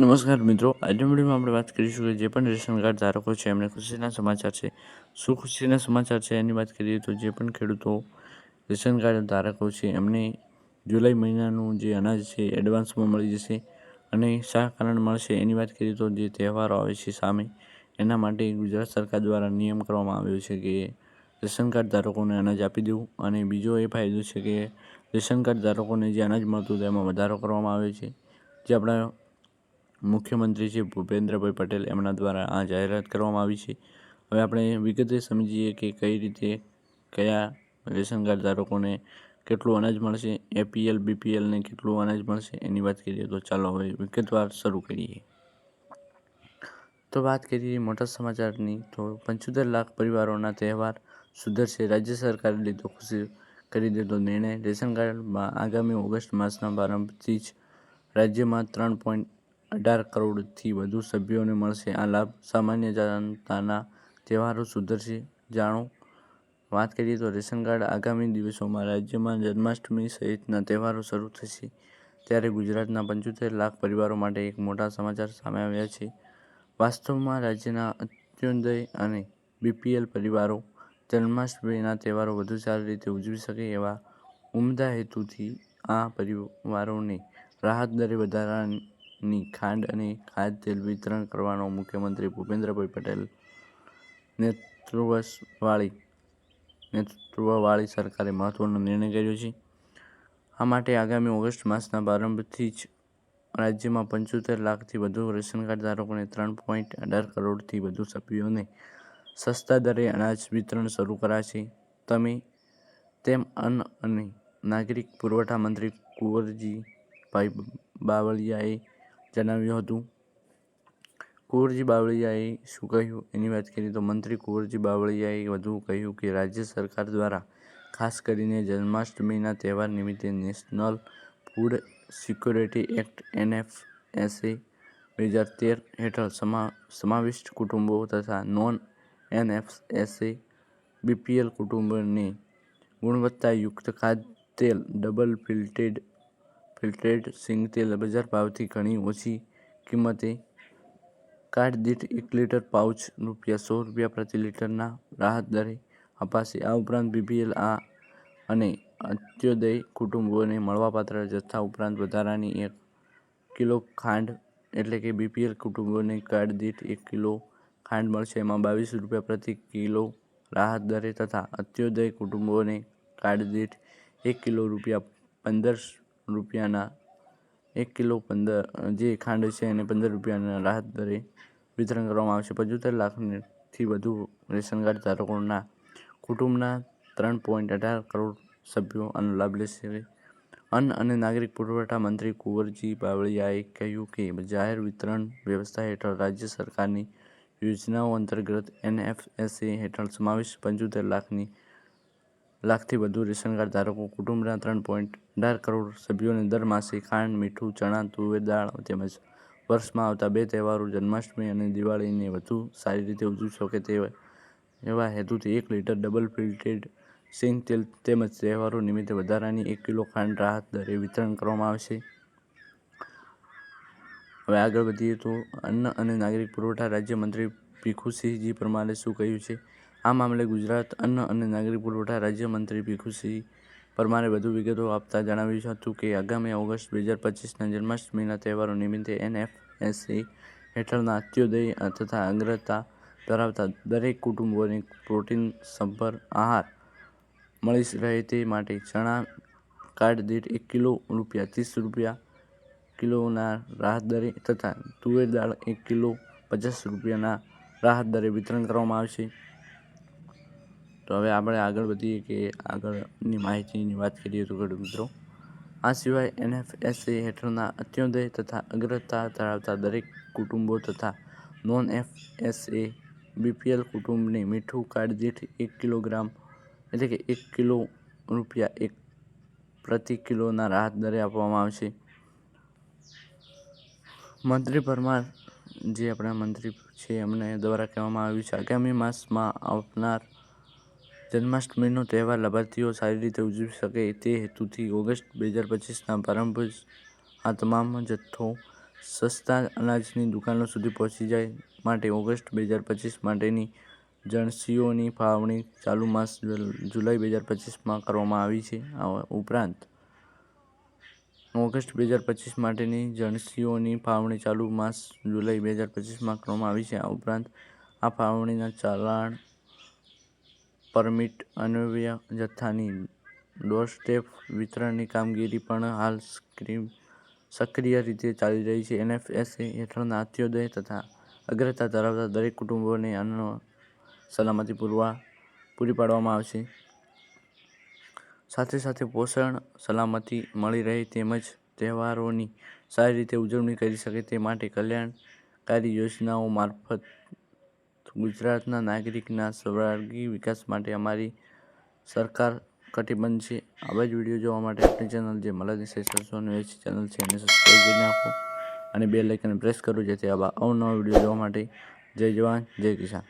નમસ્કાર મિત્રો આજે વિડીયોમાં આપણે વાત કરીશું કે જે પણ રેશન કાર્ડ ધારકો છે, એમને ખુશીના સમાચાર છે. શું ખુશીના સમાચાર છે એની વાત કરીએ તો જે પણ ખેડૂતો રેશન કાર્ડ ધારકો છે, એમને જુલાઈ મહિનાનું જે અનાજ છે, એડવાન્સમાં મળી જશે અને શા કારણ મળશે એની વાત કરીએ તો જે તહેવારો આવે છે સામે, એના માટે ગુજરાત સરકાર દ્વારા નિયમ કરવામાં આવ્યો છે કે રેશન કાર્ડ ધારકોને અનાજ આપી દેવું અને બીજો એ ફાયદો છે કે રેશન કાર્ડ ધારકોને જે અનાજ મળતું હતું એમાં વધારો કરવામાં આવ્યો છે. જે આપણા મુખ્યમંત્રી શ્રી ભૂપેન્દ્રભાઈ પટેલ એમના દ્વારા આ જાહેરાત કરવામાં આવી છે. હવે આપણે વિગતે સમજીએ કે કઈ રીતે કયા રેશન કાર્ડ ધારકોને કેટલું અનાજ મળશે, એપીએલ બીપીએલને કેટલું અનાજ મળશે એની વાત કરીએ તો ચાલો હવે વિગતવાર શરૂ કરીએ. તો વાત કરીએ મોટા સમાચારની તો પંચોતેર લાખ પરિવારોના તહેવાર સુધરશે. રાજ્ય સરકારે લીધો ખુશી કરી દીધો નિર્ણય. રેશન કાર્ડમાં આગામી ઓગસ્ટ માસના પ્રારંભથી જ રાજ્યમાં ત્રણ પોઈન્ટ અઢાર કરોડથી વધુ સભ્યોને મળશે. આ લાભ સામાન્ય જનતાના તહેવારો સુધરશે. જાણો, વાત કરીએ તો રેશન કાર્ડ આગામી દિવસોમાં રાજ્યમાં જન્માષ્ટમી સહિતના તહેવારો શરૂ થશે. ત્યારે ગુજરાતના પંચોતેર લાખ પરિવારો માટે એક મોટા સમાચાર સામે આવ્યા છે. વાસ્તવમાં રાજ્યના અત્યોદય અને બીપીએલ પરિવારો જન્માષ્ટમીના તહેવારો વધુ સારી રીતે ઉજવી શકે એવા ઉમદા હેતુથી આ પરિવારોને રાહત દરે વધારાની ખાંડ અને ખાદ્ય તેલ વિતરણ કરવાનો મુખ્યમંત્રી ભૂપેન્દ્રભાઈ પટેલ નેતૃત્વવાળી નેતૃત્વવાળી સરકારે મહત્વનો નિર્ણય કર્યો છે. આ માટે આગામી ઓગસ્ટ માસના પ્રારંભથી જ રાજ્યમાં પંચોતેર લાખથી વધુ રેશન કાર્ડ ધારકોને ત્રણ પોઈન્ટ અઢાર કરોડથી વધુ સભ્યોને સસ્તા દરે અનાજ વિતરણ શરૂ કરાશે. તમે તેમ અન્ન અને નાગરિક પુરવઠા મંત્રી કુંવરજીભાઈ બાવળિયાએ જણાવ્યું હતું. કુંવરજી બાવળિયાએ શું કહ્યું? એની વાત કરીએ તો મંત્રી કુંવરજી બાવળિયાએ વધુ કહ્યું કે, રાજ્ય સરકાર દ્વારા ખાસ કરીને જન્માષ્ટમીના તહેવાર નિમિત્તે national food security act, NFSA, બે હજાર તેર હેઠળ સમા, સમાવિષ્ટ કુટુંબો તથા નોન એનએફએસએ બીપીએલ કુટુંબોને ગુણવત્તાયુક્ત ખાદ્યતેલ ડબલ ફિલ્ટેડ ફિલ્ટરેડ સિંગ તેલ બજાર ભાવથી ઘણી ઓછી કિંમતે કાર્ડ દીઠ એક લીટર પાઉચ રૂપિયા સો રૂપિયા પ્રતિ લીટરના રાહત દરે અપાશે. આ ઉપરાંત બીપીએલ આ અને અંત્યોદય કુટુંબોને મળવાપાત્ર જથ્થા ઉપરાંત વધારાની એક કિલો ખાંડ એટલે કે બીપીએલ કુટુંબોને કાર્ડ દીઠ એક કિલો ખાંડ મળશે. એમાં બાવીસ રૂપિયા પ્રતિ કિલો રાહત દરે તથા અંત્યોદય કુટુંબોને કાર્ડ દીઠ એક કિલો રૂપિયા પંદર રૂપિયાના એક કિલો પંદર, જે ખાંડ છે એને પંદર રૂપિયાના રાહત દરે વિતરણ કરવામાં આવશે. પંચોતેર લાખથી વધુ રેશન કાર્ડ ધારકોના કુટુંબના ત્રણ પોઈન્ટ અઢાર કરોડ સભ્યો આનો લાભ લેશે. અન્ન અને નાગરિક પુરવઠા મંત્રી કુંવરજી બાવળિયાએ કહ્યું કે, જાહેર વિતરણ વ્યવસ્થા હેઠળ રાજ્ય સરકારની યોજનાઓ અંતર્ગત એનએફએસએ હેઠળ સમાવેશ પંચોતેર લાખની લાખથી વધુ રેશન કાર્ડ ધારકો કુટુંબના ત્રણ પોઈન્ટ અઢાર કરોડ સભ્યોને દર માસે ખાંડ, મીઠું, ચણા, તુવેર, દાળ તેમજ વર્ષમાં આવતા બે તહેવારો જન્માષ્ટમી અને દિવાળીને વધુ સારી રીતે ઉજવી શકે તે એવા હેતુથી એક લીટર ડબલ ફિલ્ટેડ સિંગ તેલ તેમજ તહેવારો નિમિત્તે વધારાની એક કિલો ખાંડ રાહત દરે વિતરણ કરવામાં આવશે. હવે આગળ વધીએ તો અન્ન અને નાગરિક પુરવઠા રાજ્યમંત્રી ભીખુસિંહજી પરમારે શું કહ્યું છે? આ મામલે ગુજરાત અન્ન અને નાગરિક પુરવઠા રાજ્યમંત્રી ભીખુસિંહ પરમારે વધુ વિગતો આપતા જણાવ્યું હતું કે આગામી ઓગસ્ટ બે હજાર પચીસના જન્માષ્ટમીના તહેવારો નિમિત્તે એનએફએસસી હેઠળના અત્યોદય તથા અગ્રતા ધરાવતા દરેક કુટુંબોને પ્રોટીન સંભર આહાર મળી રહે તે માટે ચણા કાર્ડ દીઠ એક કિલો રૂપિયા, ત્રીસ રૂપિયા કિલોના રાહત દરે તથા તુવેર દાળ એક કિલો પચાસ રૂપિયાના રાહત દરે વિતરણ કરવામાં આવશે. તો હવે આપણે આગળ વધીએ કે આગળની માહિતીની વાત કરીએ તો ખેડૂત મિત્રો. આ સિવાય એનએફએસએ હેઠળના અત્યોદય તથા અગ્રતા ધરાવતા દરેક કુટુંબો તથા નોન એફએસએ બીપીએલ કુટુંબને મીઠું કાર્ડ દીઠ એક કિલોગ્રામ એટલે કે એક કિલો રૂપિયા એક પ્રતિ કિલોના રાહત દરે આપવામાં આવશે. મંત્રી પરમાર જે આપણા મંત્રી છે એમને દ્વારા કહેવામાં આવ્યું છે, આગામી માસમાં આવનાર જન્માષ્ટમીનો તહેવાર લાભાર્થીઓ સારી રીતે ઉજવી શકે તે હેતુથી ઓગસ્ટ બે હજાર પચીસના પ્રારંભ આ તમામ જથ્થો સસ્તા અનાજની દુકાનો સુધી પહોંચી જાય માટે ઓગસ્ટ બે હજાર પચીસ માટેની જણસીઓની ફાળવણી ચાલુ માસ જુલાઈ બે હજાર પચીસમાં કરવામાં આવી છે. આ ઉપરાંત ઓગસ્ટ બે હજાર પચીસ માટેની જણસીઓની ફાળવણી ચાલુ માસ જુલાઈ બે હજાર પચીસમાં કરવામાં આવી છે. આ ઉપરાંત આ ફાળવણીના ચાલાણ પરમિટ અન્વય જથ્થાની ડોરસ્ટેપ વિતરણની કામગીરી પણ હાલ સક્રિય રીતે ચાલી રહી છે. એનએફએસએ હેઠળના અત્યોદય તથા અગ્રતા ધરાવતા દરેક કુટુંબોને અન્ન સલામતી પૂરવા પૂરી પાડવામાં આવશે. સાથે સાથે પોષણ, સલામતી મળી રહે તેમજ તહેવારોની સારી રીતે ઉજવણી કરી શકે તે માટે કલ્યાણકારી યોજનાઓ મારફત ગુજરાતના નાગરિકના સર્વાંગી વિકાસ માટે અમારી સરકાર કટિબંધ છે. આવા જ વીડિયો જોવા માટે આપણી ચેનલ જે મલાદી સેશન્સો એસી ચેનલ છે, એને સબસ્ક્રાઈબ કરી નાખો અને બે લાઇકને પ્રેસ કરો જેથી આવા અવનવા વીડિયો જોવા માટે. જય જવાન, જય કિસાન.